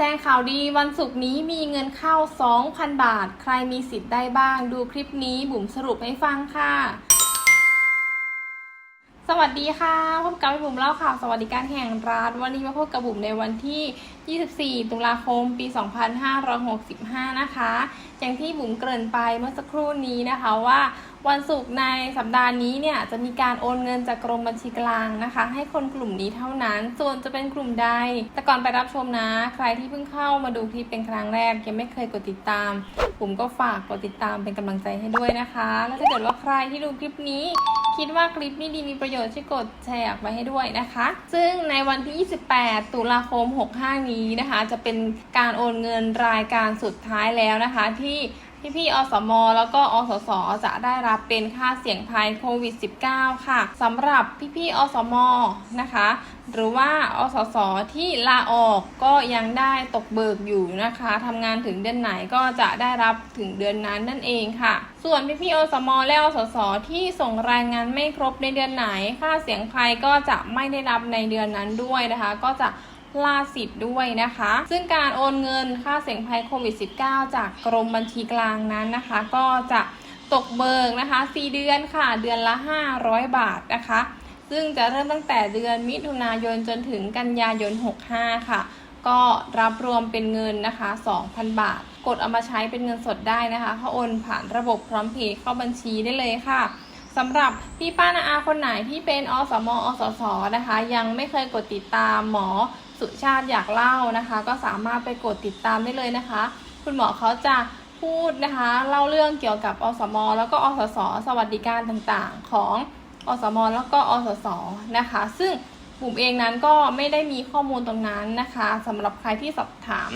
แจ้งข่าวดีวันศุกร์นี้มีเงินเข้า 2,000 บาท ใครมีสิทธิ์ได้บ้าง ดูคลิปนี้บุ๋มสรุปให้ฟังค่ะ สวัสดีค่ะ พบกับบุ๋มเล่าข่าวสวัสดิการแห่งรัฐวันนี้มาพบกับบุ๋มในวันที่ 24 ตุลาคม ปี 2565 นะคะ อย่างที่บุ๋มเกริ่นไปเมื่อสักครู่นี้นะคะว่า วันศุกร์ในสัปดาห์นี้เนี่ยจะมีการโอนเงินจากกรมบัญชีกลางนะคะ ให้คนกลุ่มนี้เท่านั้น ส่วนจะเป็นกลุ่มใด แต่ก่อนไปรับชมนะ ใครที่เพิ่งเข้ามาดูคลิปเป็นครั้งแรก ยังไม่เคยกดติดตาม ผมก็ฝากกดติดตามเป็นกำลังใจให้ด้วยนะคะ แล้วถ้าเกิดว่าใครที่ดูคลิปนี้ คิดว่าคลิปนี้ดีมีประโยชน์ช่วยกดแชร์ออกไปให้ด้วยนะคะ ซึ่งในวันที่ 28 ตุลาคม 65 นี้นะคะ จะเป็นการโอนเงินรายการสุดท้ายแล้วนะคะที่ พี่ๆอสม แล้วก็อสส จะได้รับเป็นค่าเสี่ยงภัยโควิด -19 ค่ะสำหรับพี่ๆอสม นะคะ หรือว่าอสส ที่ลาออกก็ยังได้ตกเบิกอยู่นะคะทำงานถึงเดือนไหนก็จะได้รับถึงเดือนนั้นนั่นเองค่ะ ส่วนพี่ๆอสม และอสส ที่ส่งรายงานไม่ครบในเดือนไหน ค่าเสียงภัยก็จะไม่ได้รับในเดือนนั้นด้วยนะคะ ก็จะ ล่าสิทธิ์ด้วยนะคะ ซึ่งการโอนเงินค่าเสี่ยงภัยโควิด -19 จากกรมบัญชีกลางนั้นนะคะ ก็จะตกเบิกนะคะ 4 เดือนค่ะ เดือนละ 500 บาทนะคะ ซึ่งจะเริ่มตั้งแต่เดือนมิถุนายนจนถึงกันยายน 65 ค่ะ ก็รับรวมเป็นเงินนะคะ 2,000 บาท กดเอามาใช้เป็นเงินสดได้นะคะเขาโอนผ่านระบบพร้อมเพย์เข้าบัญชีได้เลยค่ะสำหรับพี่ป้านาอาคนไหนที่เป็นอสมอสสนะคะ ยังไม่เคยกดติดตามหมอ สุชาติอยากเล่านะคะ ก็สามารถไปกดติดตามได้เลยนะคะ คุณหมอเขาจะพูดนะคะ เล่าเรื่องเกี่ยวกับอสม แล้วก็อสส สวัสดิการต่างๆ ของอสม แล้วก็อสสนะคะ ซึ่งบุ๋มเองนั้นก็ไม่ได้มีข้อมูลตรงนั้นนะคะสำหรับใครที่สอบถาม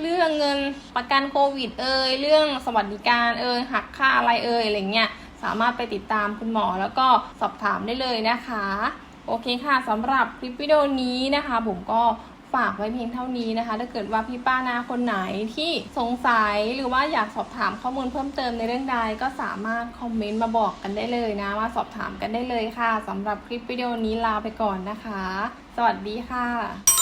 เรื่องเงินประกันโควิดเอ่ยเรื่องสวัสดิการเอ่ยหักค่าอะไรเอ่ยอะไรเงี้ยสามารถไปติดตามคุณหมอแล้วก็สอบถามได้เลยนะคะ โอเคค่ะสำหรับคลิปวิดีโอนี้นะคะ ผมก็ฝากไว้เพียงเท่านี้นะคะ ถ้าเกิดว่าพี่ป้านาคนไหนที่สงสัยหรือว่าอยากสอบถามข้อมูลเพิ่มเติมในเรื่องใดก็สามารถคอมเมนต์มาบอกกันได้เลยนะ ว่าสอบถามกันได้เลยค่ะสำหรับคลิปวิดีโอนี้ลาไปก่อนนะคะ สวัสดีค่ะ